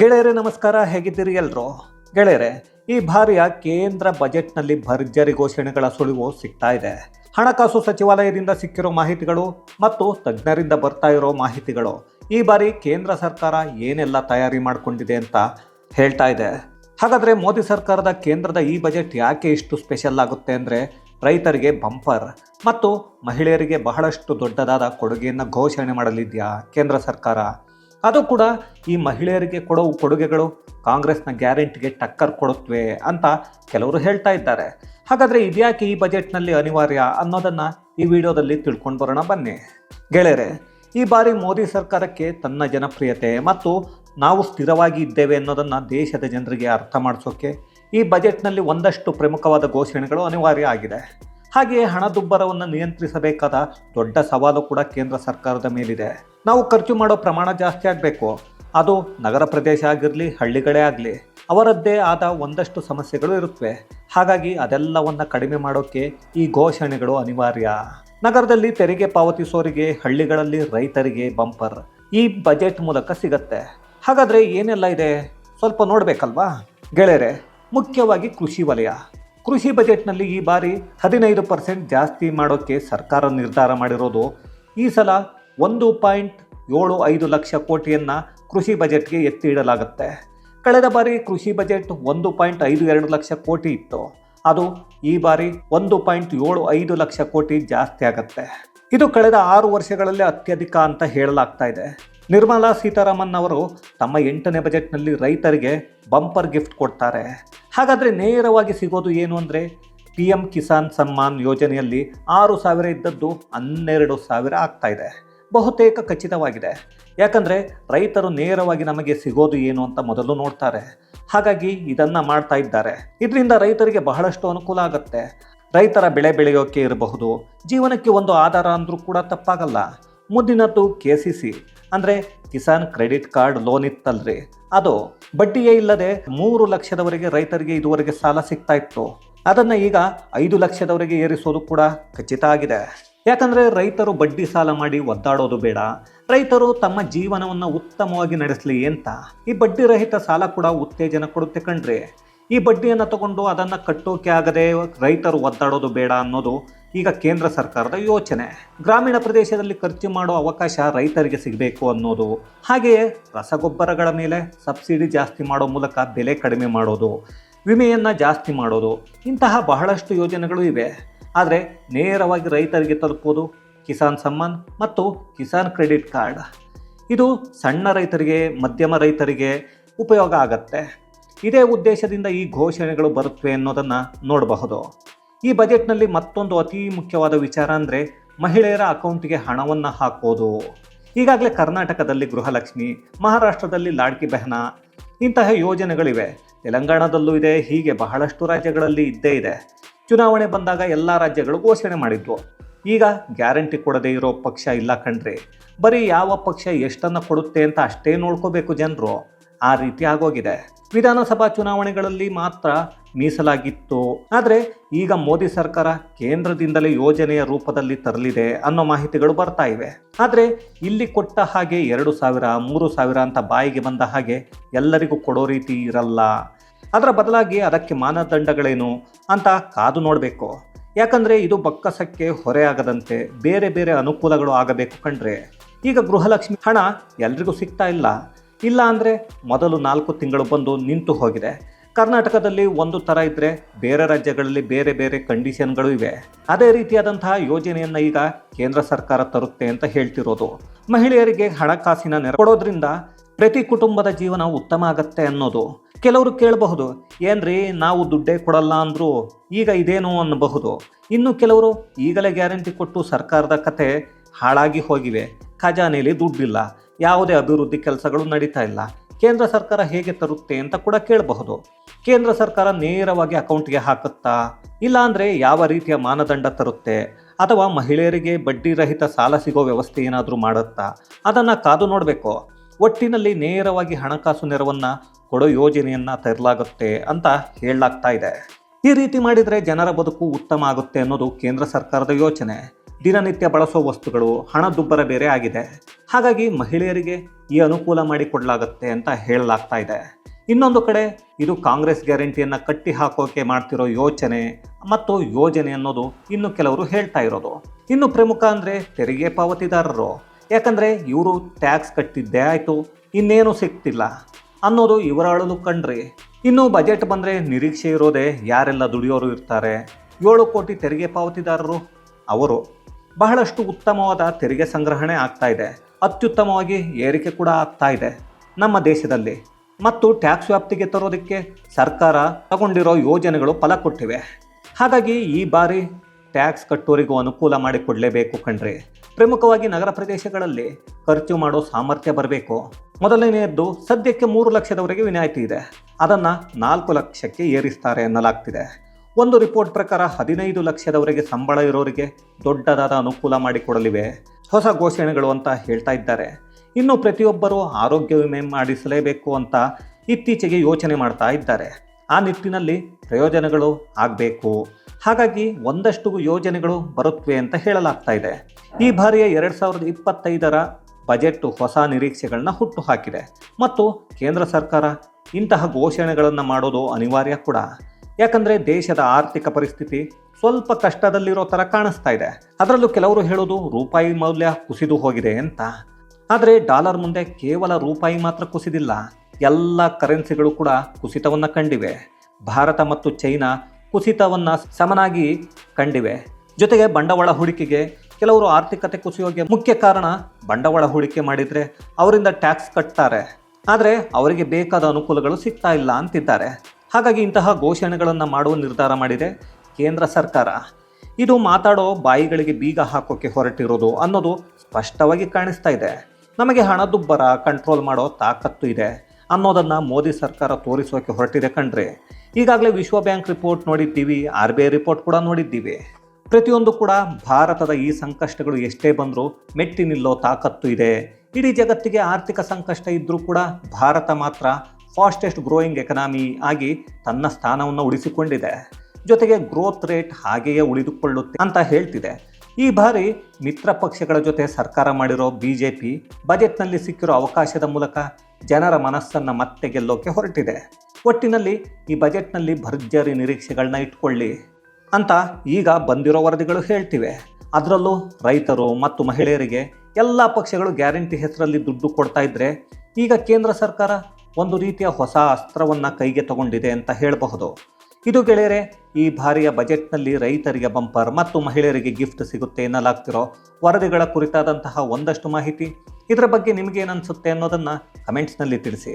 ಗೆಳೆಯರೇ, ನಮಸ್ಕಾರ. ಹೇಗಿದ್ದೀರಿ ಎಲ್ರು? ಗೆಳೆಯರೆ, ಈ ಬಾರಿಯ ಕೇಂದ್ರ ಬಜೆಟ್ನಲ್ಲಿ ಭರ್ಜರಿ ಘೋಷಣೆಗಳ ಸುಳಿವು ಸಿಗ್ತಾ ಇದೆ. ಹಣಕಾಸು ಸಚಿವಾಲಯದಿಂದ ಸಿಕ್ಕಿರೋ ಮಾಹಿತಿಗಳು ಮತ್ತು ತಜ್ಞರಿಂದ ಬರ್ತಾ ಇರೋ ಮಾಹಿತಿಗಳು. ಈ ಬಾರಿ ಕೇಂದ್ರ ಸರ್ಕಾರ ಏನೆಲ್ಲ ತಯಾರಿ ಮಾಡಿಕೊಂಡಿದೆ ಅಂತ ಹೇಳ್ತಾ ಇದೆ. ಹಾಗಾದರೆ ಮೋದಿ ಸರ್ಕಾರದ ಕೇಂದ್ರದ ಈ ಬಜೆಟ್ ಯಾಕೆ ಇಷ್ಟು ಸ್ಪೆಷಲ್ ಆಗುತ್ತೆ ಅಂದರೆ ರೈತರಿಗೆ ಬಂಪರ್ ಮತ್ತು ಮಹಿಳೆಯರಿಗೆ ಬಹಳಷ್ಟು ದೊಡ್ಡದಾದ ಕೊಡುಗೆಯನ್ನು ಘೋಷಣೆ ಮಾಡಲಿದೆಯಾ ಕೇಂದ್ರ ಸರ್ಕಾರ? ಅದು ಕೂಡ ಈ ಮಹಿಳೆಯರಿಗೆ ಕೊಡೋ ಕೊಡುಗೆಗಳು ಕಾಂಗ್ರೆಸ್ನ ಗ್ಯಾರಂಟಿಗೆ ಟಕ್ಕರ್ ಕೊಡುತ್ತವೆ ಅಂತ ಕೆಲವರು ಹೇಳ್ತಾ ಇದ್ದಾರೆ. ಹಾಗಾದರೆ ಇದ್ಯಾಕೆ ಈ ಬಜೆಟ್ನಲ್ಲಿ ಅನಿವಾರ್ಯ ಅನ್ನೋದನ್ನು ಈ ವಿಡಿಯೋದಲ್ಲಿ ತಿಳ್ಕೊಂಡು ಬರೋಣ ಬನ್ನಿ. ಗೆಳೆಯರೆ, ಈ ಬಾರಿ ಮೋದಿ ಸರ್ಕಾರಕ್ಕೆ ತನ್ನ ಜನಪ್ರಿಯತೆ ಮತ್ತು ನಾವು ಸ್ಥಿರವಾಗಿ ಇದ್ದೇವೆ ಅನ್ನೋದನ್ನು ದೇಶದ ಜನರಿಗೆ ಅರ್ಥ ಮಾಡಿಸೋಕ್ಕೆ ಈ ಬಜೆಟ್ನಲ್ಲಿ ಒಂದಷ್ಟು ಪ್ರಮುಖವಾದ ಘೋಷಣೆಗಳು ಅನಿವಾರ್ಯ ಆಗಿದೆ. ಹಾಗೆಯೇ ಹಣದುಬ್ಬರವನ್ನು ನಿಯಂತ್ರಿಸಬೇಕಾದ ದೊಡ್ಡ ಸವಾಲು ಕೂಡ ಕೇಂದ್ರ ಸರ್ಕಾರದ ಮೇಲಿದೆ. ನಾವು ಖರ್ಚು ಮಾಡೋ ಪ್ರಮಾಣ ಜಾಸ್ತಿ ಆಗಬೇಕು. ಅದು ನಗರ ಪ್ರದೇಶ ಆಗಿರಲಿ, ಹಳ್ಳಿಗಳೇ ಆಗಲಿ, ಅವರದ್ದೇ ಆದ ಒಂದಷ್ಟು ಸಮಸ್ಯೆಗಳು ಇರುತ್ತವೆ ಹಾಗಾಗಿ ಅದೆಲ್ಲವನ್ನು ಕಡಿಮೆ ಮಾಡೋಕ್ಕೆ ಈ ಘೋಷಣೆಗಳು ಅನಿವಾರ್ಯ. ನಗರದಲ್ಲಿ ತೆರಿಗೆ ಪಾವತಿಸೋರಿಗೆ, ಹಳ್ಳಿಗಳಲ್ಲಿ ರೈತರಿಗೆ ಬಂಪರ್ ಈ ಬಜೆಟ್ ಮೂಲಕ ಸಿಗತ್ತೆ. ಹಾಗಾದರೆ ಏನೆಲ್ಲ ಇದೆ? ಸ್ವಲ್ಪ ನೋಡಬೇಕಲ್ವಾ? ಗೆಳೆಯರೆ, ಮುಖ್ಯವಾಗಿ ಕೃಷಿ ವಲಯ. ಕೃಷಿ ಬಜೆಟ್ನಲ್ಲಿ ಈ ಬಾರಿ ಹದಿನೈದು ಪರ್ಸೆಂಟ್ ಜಾಸ್ತಿ ಮಾಡೋಕ್ಕೆ ಸರ್ಕಾರ ನಿರ್ಧಾರ ಮಾಡಿರೋದು ಈ ಸಲ ಒಂದು ಪಾಯಿಂಟ್ ಏಳು ಐದು ಲಕ್ಷ ಕೋಟಿಯನ್ನು ಕೃಷಿ ಬಜೆಟ್ಗೆ ಎತ್ತಿ ಇಡಲಾಗುತ್ತೆ ಕಳೆದ ಬಾರಿ ಕೃಷಿ ಬಜೆಟ್ ಒಂದು ಪಾಯಿಂಟ್ ಐದು ಎರಡು ಲಕ್ಷ ಕೋಟಿ ಇತ್ತು. ಅದು ಈ ಬಾರಿ ಒಂದು ಪಾಯಿಂಟ್ ಏಳು ಐದು ಲಕ್ಷ ಕೋಟಿ ಜಾಸ್ತಿ ಆಗುತ್ತೆ. ಇದು ಕಳೆದ ಆರು ವರ್ಷಗಳಲ್ಲಿ ಅತ್ಯಧಿಕ ಅಂತ ಹೇಳಲಾಗ್ತಾ ಇದೆ. ನಿರ್ಮಲಾ ಸೀತಾರಾಮನ್ ಅವರು ತಮ್ಮ ಎಂಟನೇ ಬಜೆಟ್ನಲ್ಲಿ ರೈತರಿಗೆ ಬಂಪರ್ ಗಿಫ್ಟ್ ಕೊಡ್ತಾರೆ. ಹಾಗಾದರೆ ನೇರವಾಗಿ ಸಿಗೋದು ಏನು ಅಂದರೆ ಪಿ ಎಂ ಕಿಸಾನ್ ಸಮ್ಮಾನ್ ಯೋಜನೆಯಲ್ಲಿ ಆರು ಸಾವಿರ ಇದ್ದದ್ದು ಹನ್ನೆರಡು ಸಾವಿರ ಆಗ್ತಾ ಇದೆ. ಬಹುತೇಕ ಖಚಿತವಾಗಿದೆ. ಯಾಕಂದರೆ ರೈತರು ನೇರವಾಗಿ ನಮಗೆ ಸಿಗೋದು ಏನು ಅಂತ ಮೊದಲು ನೋಡ್ತಾರೆ. ಹಾಗಾಗಿ ಇದನ್ನು ಮಾಡ್ತಾ ಇದ್ದಾರೆ. ಇದರಿಂದ ರೈತರಿಗೆ ಬಹಳಷ್ಟು ಅನುಕೂಲ ಆಗುತ್ತೆ. ರೈತರ ಬೆಳೆ ಬೆಳೆಯೋಕೆ ಇರಬಹುದು. ಜೀವನಕ್ಕೆ ಒಂದು ಆಧಾರ ಅಂದರೂ ಕೂಡ ತಪ್ಪಾಗಲ್ಲ. ಮುಂದಿನದ್ದು ಕೆ ಸಿ ಸಿ ಅಂದರೆ ಕಿಸಾನ್ ಕ್ರೆಡಿಟ್ ಕಾರ್ಡ್ ಲೋನ್ ಇತ್ತಲ್ರಿ. ಅದು ಬಡ್ಡಿಯೇ ಇಲ್ಲದೆ ಮೂರು ಲಕ್ಷದವರೆಗೆ ರೈತರಿಗೆ ಇದುವರೆಗೆ ಸಾಲ ಸಿಗ್ತಾ ಇತ್ತು. ಅದನ್ನು ಈಗ ಐದು ಲಕ್ಷದವರೆಗೆ ಏರಿಸೋದು ಕೂಡ ಖಚಿತ ಆಗಿದೆ. ಯಾಕಂದರೆ ರೈತರು ಬಡ್ಡಿ ಸಾಲ ಮಾಡಿ ಒದ್ದಾಡೋದು ಬೇಡ. ರೈತರು ತಮ್ಮ ಜೀವನವನ್ನು ಉತ್ತಮವಾಗಿ ನಡೆಸಲಿ ಅಂತ. ಈ ಬಡ್ಡಿ ರಹಿತ ಸಾಲ ಕೂಡ ಉತ್ತೇಜನ ಕೊಡುತ್ತೆ ಕಣ್ರಿ. ಈ ಬಡ್ಡಿಯನ್ನು ತಗೊಂಡು ಅದನ್ನು ಕಟ್ಟೋಕೆ ಆಗದೆ ರೈತರು ಒದ್ದಾಡೋದು ಬೇಡ ಅನ್ನೋದು ಈಗ ಕೇಂದ್ರ ಸರ್ಕಾರದ ಯೋಚನೆ. ಗ್ರಾಮೀಣ ಪ್ರದೇಶದಲ್ಲಿ ಖರ್ಚು ಮಾಡೋ ಅವಕಾಶ ರೈತರಿಗೆ ಸಿಗಬೇಕು ಅನ್ನೋದು. ಹಾಗೆಯೇ ರಸಗೊಬ್ಬರಗಳ ಮೇಲೆ ಸಬ್ಸಿಡಿ ಜಾಸ್ತಿ ಮಾಡೋ ಮೂಲಕ ಬೆಲೆ ಕಡಿಮೆ ಮಾಡೋದು, ವಿಮೆಯನ್ನು ಜಾಸ್ತಿ ಮಾಡೋದು ಇಂತಹ ಬಹಳಷ್ಟು ಯೋಜನೆಗಳು ಇವೆ. ಆದರೆ ನೇರವಾಗಿ ರೈತರಿಗೆ ತಲುಪೋದು ಕಿಸಾನ್ ಸಮ್ಮಾನ್ ಮತ್ತು ಕಿಸಾನ್ ಕ್ರೆಡಿಟ್ ಕಾರ್ಡ್. ಇದು ಸಣ್ಣ ರೈತರಿಗೆ, ಮಧ್ಯಮ ರೈತರಿಗೆ ಉಪಯೋಗ ಆಗತ್ತೆ. ಇದೇ ಉದ್ದೇಶದಿಂದ ಈ ಘೋಷಣೆಗಳು ಬರುತ್ತವೆ ಅನ್ನೋದನ್ನು ನೋಡಬಹುದು. ಈ ಬಜೆಟ್ನಲ್ಲಿ ಮತ್ತೊಂದು ಅತಿ ಮುಖ್ಯವಾದ ವಿಚಾರ ಅಂದರೆ ಮಹಿಳೆಯರ ಅಕೌಂಟಿಗೆ ಹಣವನ್ನು ಹಾಕೋದು. ಈಗಾಗಲೇ ಕರ್ನಾಟಕದಲ್ಲಿ ಗೃಹಲಕ್ಷ್ಮಿ, ಮಹಾರಾಷ್ಟ್ರದಲ್ಲಿ ಲಾಡ್ಕಿ ಬೆಹನ ಇಂತಹ ಯೋಜನೆಗಳಿವೆ. ತೆಲಂಗಾಣದಲ್ಲೂ ಇದೆ, ಹೀಗೆ ಬಹಳಷ್ಟು ರಾಜ್ಯಗಳಲ್ಲಿ ಇದ್ದೇ ಇದೆ. ಚುನಾವಣೆ ಬಂದಾಗ ಎಲ್ಲ ರಾಜ್ಯಗಳು ಘೋಷಣೆ ಮಾಡಿದ್ವು. ಈಗ ಗ್ಯಾರಂಟಿ ಕೊಡದೇ ಇರೋ ಪಕ್ಷ ಇಲ್ಲ ಕಣ್ರಿ. ಬರೀ ಯಾವ ಪಕ್ಷ ಎಷ್ಟನ್ನು ಕೊಡುತ್ತೆ ಅಂತ ಅಷ್ಟೇ ನೋಡ್ಕೋಬೇಕು ಜನರು. ಆ ರೀತಿ ಆಗೋಗಿದೆ. ವಿಧಾನಸಭಾ ಚುನಾವಣೆಗಳಲ್ಲಿ ಮಾತ್ರ ಮೀಸಲಾಗಿತ್ತು. ಆದರೆ ಈಗ ಮೋದಿ ಸರ್ಕಾರ ಕೇಂದ್ರದಿಂದಲೇ ಯೋಜನೆಯ ರೂಪದಲ್ಲಿ ತರಲಿದೆ ಅನ್ನೋ ಮಾಹಿತಿಗಳು ಬರ್ತಾ ಇವೆ. ಆದರೆ ಇಲ್ಲಿ ಕೊಟ್ಟ ಹಾಗೆ ಎರಡು ಸಾವಿರ, ಮೂರು ಸಾವಿರ ಅಂತ ಬಾಯಿಗೆ ಬಂದ ಹಾಗೆ ಎಲ್ಲರಿಗೂ ಕೊಡೋ ರೀತಿ ಇರಲ್ಲ. ಅದರ ಬದಲಾಗಿ ಅದಕ್ಕೆ ಮಾನದಂಡಗಳೇನು ಅಂತ ಕಾದು ನೋಡಬೇಕು. ಯಾಕಂದರೆ ಇದು ಬಕ್ಕಸಕ್ಕೆ ಹೊರೆ ಆಗದಂತೆ ಬೇರೆ ಬೇರೆ ಅನುಕೂಲಗಳು ಆಗಬೇಕು ಕಂಡ್ರೆ. ಈಗ ಗೃಹಲಕ್ಷ್ಮಿ ಹಣ ಎಲ್ರಿಗೂ ಸಿಗ್ತಾ ಇಲ್ಲ. ಇಲ್ಲ ಅಂದರೆ ಮೊದಲು ನಾಲ್ಕು ತಿಂಗಳು ಬಂದು ನಿಂತು ಹೋಗಿದೆ. ಕರ್ನಾಟಕದಲ್ಲಿ ಒಂದು ಥರ ಇದ್ದರೆ ಬೇರೆ ರಾಜ್ಯಗಳಲ್ಲಿ ಬೇರೆ ಬೇರೆ ಕಂಡೀಷನ್ಗಳು ಇವೆ. ಅದೇ ರೀತಿಯಾದಂತಹ ಯೋಜನೆಯನ್ನು ಈಗ ಕೇಂದ್ರ ಸರ್ಕಾರ ತರುತ್ತೆ ಅಂತ ಹೇಳ್ತಿರೋದು. ಮಹಿಳೆಯರಿಗೆ ಹಣಕಾಸಿನ ನೆರವು ಕೊಡೋದ್ರಿಂದ ಪ್ರತಿ ಕುಟುಂಬದ ಜೀವನ ಉತ್ತಮ ಆಗತ್ತೆ ಅನ್ನೋದು ಕೆಲವರು ಕೇಳಬಹುದು. ಏನ್ರಿ, ನಾವು ದುಡ್ಡೇ ಕೊಡಲ್ಲ ಅಂದರೂ ಈಗ ಇದೇನು ಅನ್ನಬಹುದು. ಇನ್ನು ಕೆಲವರು ಈಗಲೇ ಗ್ಯಾರಂಟಿ ಕೊಟ್ಟು ಸರ್ಕಾರದ ಕತೆ ಹಾಳಾಗಿ ಹೋಗಿವೆ. ಖಜಾನೆಯಲ್ಲಿ ದುಡ್ಡಿಲ್ಲ. ಯಾವುದೇ ಅಭಿವೃದ್ಧಿ ಕೆಲಸಗಳು ನಡೀತಾ ಇಲ್ಲ. ಕೇಂದ್ರ ಸರ್ಕಾರ ಹೇಗೆ ತರುತ್ತೆ ಅಂತ ಕೂಡ ಕೇಳಬಹುದು. ಕೇಂದ್ರ ಸರ್ಕಾರ ನೇರವಾಗಿ ಅಕೌಂಟ್ಗೆ ಹಾಕುತ್ತಾ? ಇಲ್ಲ ಅಂದರೆ ಯಾವ ರೀತಿಯ ಮಾನದಂಡ ತರುತ್ತೆ? ಅಥವಾ ಮಹಿಳೆಯರಿಗೆ ಬಡ್ಡಿ ರಹಿತ ಸಾಲ ಸಿಗೋ ವ್ಯವಸ್ಥೆ ಏನಾದರೂ ಮಾಡುತ್ತಾ? ಅದನ್ನು ಕಾದು ನೋಡಬೇಕು. ಒಟ್ಟಿನಲ್ಲಿ ನೇರವಾಗಿ ಹಣಕಾಸು ನೆರವನ್ನು ಕೊಡೋ ಯೋಜನೆಯನ್ನು ತರಲಾಗುತ್ತೆ ಅಂತ ಹೇಳಲಾಗ್ತಾ ಇದೆ. ಈ ರೀತಿ ಮಾಡಿದರೆ ಜನರ ಬದುಕು ಉತ್ತಮ ಆಗುತ್ತೆ ಅನ್ನೋದು ಕೇಂದ್ರ ಸರ್ಕಾರದ ಯೋಚನೆ. ದಿನನಿತ್ಯ ಬಳಸೋ ವಸ್ತುಗಳು ಹಣದುಬ್ಬರ ಬೇರೆ ಆಗಿದೆ. ಹಾಗಾಗಿ ಮಹಿಳೆಯರಿಗೆ ಈ ಅನುಕೂಲ ಮಾಡಿಕೊಡಲಾಗುತ್ತೆ ಅಂತ ಹೇಳಲಾಗ್ತಾ ಇದೆ. ಇನ್ನೊಂದು ಕಡೆ ಇದು ಕಾಂಗ್ರೆಸ್ ಗ್ಯಾರಂಟಿಯನ್ನು ಕಟ್ಟಿ ಹಾಕೋಕೆ ಮಾಡ್ತಿರೋ ಯೋಚನೆ ಮತ್ತು ಯೋಜನೆ ಅನ್ನೋದು ಇನ್ನು ಕೆಲವರು ಹೇಳ್ತಾ ಇರೋದು. ಇನ್ನು ಪ್ರಮುಖ ಅಂದರೆ ತೆರಿಗೆ ಪಾವತಿದಾರರು. ಯಾಕಂದರೆ ಇವರು ಟ್ಯಾಕ್ಸ್ ಕಟ್ಟಿದ್ದೇ ಆಯಿತು, ಇನ್ನೇನು ಸಿಗ್ತಿಲ್ಲ. ಅನ್ನೋದು ಇವರ ಅಳಲು ಕಂಡ್ರಿ. ಇನ್ನು ಬಜೆಟ್ ಬಂದರೆ ನಿರೀಕ್ಷೆ ಇರೋದೇ ಯಾರೆಲ್ಲ ದುಡಿಯೋರು ಇರ್ತಾರೆ. ಏಳು ಕೋಟಿ ತೆರಿಗೆ ಪಾವತಿದಾರರು ಅವರು. ಬಹಳಷ್ಟು ಉತ್ತಮವಾದ ತೆರಿಗೆ ಸಂಗ್ರಹಣೆ ಆಗ್ತಾ ಇದೆ. ಅತ್ಯುತ್ತಮವಾಗಿ ಏರಿಕೆ ಕೂಡ ಆಗ್ತಾ ಇದೆ ನಮ್ಮ ದೇಶದಲ್ಲಿ. ಮತ್ತು ಟ್ಯಾಕ್ಸ್ ವ್ಯಾಪ್ತಿಗೆ ತರೋದಕ್ಕೆ ಸರ್ಕಾರ ತಗೊಂಡಿರೋ ಯೋಜನೆಗಳು ಫಲ ಕೊಟ್ಟಿವೆ. ಹಾಗಾಗಿ ಈ ಬಾರಿ ಟ್ಯಾಕ್ಸ್ ಕಟ್ಟೋರಿಗೂ ಅನುಕೂಲ ಮಾಡಿಕೊಡಲೇಬೇಕು ಕಣ್ರಿ ಪ್ರಮುಖವಾಗಿ ನಗರ ಪ್ರದೇಶಗಳಲ್ಲಿ ಖರ್ಚು ಮಾಡೋ ಸಾಮರ್ಥ್ಯ ಬರಬೇಕು. ಮೊದಲನೆಯದ್ದು, ಸದ್ಯಕ್ಕೆ ಮೂರು ಲಕ್ಷದವರೆಗೆ ವಿನಾಯಿತಿ ಇದೆ. ಅದನ್ನು ನಾಲ್ಕು ಲಕ್ಷಕ್ಕೆ ಏರಿಸ್ತಾರೆ ಎನ್ನಲಾಗ್ತಿದೆ ಒಂದು ರಿಪೋರ್ಟ್ ಪ್ರಕಾರ ಹದಿನೈದು ಲಕ್ಷದವರೆಗೆ ಸಂಬಳ ಇರೋರಿಗೆ ದೊಡ್ಡದಾದ ಅನುಕೂಲ ಮಾಡಿಕೊಡಲಿವೆ. ಹೊಸ ಘೋಷಣೆಗಳು ಅಂತ ಹೇಳ್ತಾ ಇದ್ದಾರೆ. ಇನ್ನು ಪ್ರತಿಯೊಬ್ಬರೂ ಆರೋಗ್ಯ ವಿಮೆ ಮಾಡಿಸಲೇಬೇಕು ಅಂತ ಇತ್ತೀಚೆಗೆ ಯೋಚನೆ ಮಾಡ್ತಾ ಇದ್ದಾರೆ. ಆ ನಿಟ್ಟಿನಲ್ಲಿ ಪ್ರಯೋಜನಗಳು ಆಗಬೇಕು. ಹಾಗಾಗಿ ಒಂದಷ್ಟು ಯೋಜನೆಗಳು ಬರುತ್ತವೆ ಅಂತ ಹೇಳಲಾಗ್ತಾ ಇದೆ. ಈ ಬಾರಿಯ ಎರಡು ಸಾವಿರದ ಇಪ್ಪತ್ತೈದರ ಬಜೆಟ್ ಹೊಸ ನಿರೀಕ್ಷೆಗಳನ್ನ ಹುಟ್ಟು ಹಾಕಿದೆ ಮತ್ತು ಕೇಂದ್ರ ಸರ್ಕಾರ ಇಂತಹ ಘೋಷಣೆಗಳನ್ನು ಮಾಡೋದು ಅನಿವಾರ್ಯ ಕೂಡ. ಯಾಕಂದರೆ ದೇಶದ ಆರ್ಥಿಕ ಪರಿಸ್ಥಿತಿ ಸ್ವಲ್ಪ ಕಷ್ಟದಲ್ಲಿರೋ ಥರ ಕಾಣಿಸ್ತಾ ಇದೆ. ಅದರಲ್ಲೂ ಕೆಲವರು ಹೇಳೋದು ರೂಪಾಯಿ ಮೌಲ್ಯ ಕುಸಿದು ಹೋಗಿದೆ ಅಂತ. ಆದರೆ ಡಾಲರ್ ಮುಂದೆ ಕೇವಲ ರೂಪಾಯಿ ಮಾತ್ರ ಕುಸಿದಿಲ್ಲ. ಎಲ್ಲ ಕರೆನ್ಸಿಗಳು ಕೂಡ ಕುಸಿತವನ್ನು ಕಂಡಿವೆ. ಭಾರತ ಮತ್ತು ಚೈನಾ ಕುಸಿತವನ್ನು ಸಮನಾಗಿ ಕಂಡಿವೆ. ಜೊತೆಗೆ ಬಂಡವಾಳ ಹೂಡಿಕೆಗೆ ಕೆಲವರು ಆರ್ಥಿಕತೆ ಕುಸಿಯೋಗೆ ಮುಖ್ಯ ಕಾರಣ ಬಂಡವಾಳ ಹೂಡಿಕೆ ಮಾಡಿದರೆ ಅವರಿಂದ ಟ್ಯಾಕ್ಸ್ ಕಟ್ತಾರೆ. ಆದರೆ ಅವರಿಗೆ ಬೇಕಾದ ಅನುಕೂಲಗಳು ಸಿಗ್ತಾ ಇಲ್ಲ ಅಂತಿದ್ದಾರೆ. ಹಾಗಾಗಿ ಇಂತಹ ಘೋಷಣೆಗಳನ್ನು ಮಾಡುವ ನಿರ್ಧಾರ ಮಾಡಿದೆ ಕೇಂದ್ರ ಸರ್ಕಾರ. ಇದು ಮಾತಾಡೋ ಬಾಯಿಗಳಿಗೆ ಬೀಗ ಹಾಕೋಕೆ ಹೊರಟಿರೋದು ಅನ್ನೋದು ಸ್ಪಷ್ಟವಾಗಿ ಕಾಣಿಸ್ತಾ ಇದೆ. ನಮಗೆ ಹಣದುಬ್ಬರ ಕಂಟ್ರೋಲ್ ಮಾಡೋ ತಾಕತ್ತು ಇದೆ ಅನ್ನೋದನ್ನು ಮೋದಿ ಸರ್ಕಾರ ತೋರಿಸೋಕೆ ಹೊರಟಿದೆ ಕಣ್ರಿ. ಈಗಾಗಲೇ ವಿಶ್ವ ಬ್ಯಾಂಕ್ ರಿಪೋರ್ಟ್ ನೋಡಿದ್ದೀವಿ ಆರ್ ಬಿ ಐ ರಿಪೋರ್ಟ್ ಕೂಡ ನೋಡಿದ್ದೀವಿ. ಪ್ರತಿಯೊಂದು ಕೂಡ ಭಾರತದ ಈ ಸಂಕಷ್ಟಗಳು ಎಷ್ಟೇ ಬಂದರೂ ಮೆಟ್ಟಿ ನಿಲ್ಲೋ ತಾಕತ್ತು ಇದೆ. ಇಡೀ ಜಗತ್ತಿಗೆ ಆರ್ಥಿಕ ಸಂಕಷ್ಟ ಇದ್ದರೂ ಕೂಡ ಭಾರತ ಮಾತ್ರ ಫಾಸ್ಟೆಸ್ಟ್ ಗ್ರೋಯಿಂಗ್ ಎಕನಾಮಿ ಆಗಿ ತನ್ನ ಸ್ಥಾನವನ್ನು ಉಳಿಸಿಕೊಂಡಿದೆ. ಜೊತೆಗೆ ಗ್ರೋತ್ ರೇಟ್ ಹಾಗೆಯೇ ಉಳಿದುಕೊಳ್ಳುತ್ತೆ ಅಂತ ಹೇಳ್ತಿದೆ. ಈ ಬಾರಿ ಮಿತ್ರ ಪಕ್ಷಗಳ ಜೊತೆ ಸರ್ಕಾರ ಮಾಡಿರೋ ಬಿ ಜೆ ಪಿ ಬಜೆಟ್ನಲ್ಲಿ ಸಿಕ್ಕಿರೋ ಅವಕಾಶದ ಮೂಲಕ ಜನರ ಮನಸ್ಸನ್ನು ಮತ್ತೆ ಗೆಲ್ಲೋಕೆ ಹೊರಟಿದೆ. ಒಟ್ಟಿನಲ್ಲಿ ಈ ಬಜೆಟ್ನಲ್ಲಿ ಭರ್ಜರಿ ನಿರೀಕ್ಷೆಗಳನ್ನ ಇಟ್ಕೊಳ್ಳಿ ಅಂತ ಈಗ ಬಂದಿರೋ ವರದಿಗಳು ಹೇಳ್ತಿವೆ. ಅದರಲ್ಲೂ ರೈತರು ಮತ್ತು ಮಹಿಳೆಯರಿಗೆ ಎಲ್ಲ ಪಕ್ಷಗಳು ಗ್ಯಾರಂಟಿ ಹೆಸರಲ್ಲಿ ದುಡ್ಡು ಕೊಡ್ತಾ ಇದ್ರೆ ಈಗ ಕೇಂದ್ರ ಸರ್ಕಾರ ಒಂದು ರೀತಿಯ ಹೊಸ ಅಸ್ತ್ರವನ್ನು ಕೈಗೆ ತಗೊಂಡಿದೆ ಅಂತ ಹೇಳಬಹುದು. ಇದು ಗೆಳೆಯರೆ, ಈ ಬಾರಿಯ ಬಜೆಟ್ನಲ್ಲಿ ರೈತರಿಗೆ ಬಂಪರ್ ಮತ್ತು ಮಹಿಳೆಯರಿಗೆ ಗಿಫ್ಟ್ ಸಿಗುತ್ತೆ ಎನ್ನಲಾಗ್ತಿರೋ ವರದಿಗಳ ಕುರಿತಾದಂತಹ ಒಂದಷ್ಟು ಮಾಹಿತಿ ಇದರ ಬಗ್ಗೆ ನಿಮಗೇನನ್ಸುತ್ತೆ ಅನ್ನೋದನ್ನು ಕಮೆಂಟ್ಸ್ನಲ್ಲಿ ತಿಳಿಸಿ.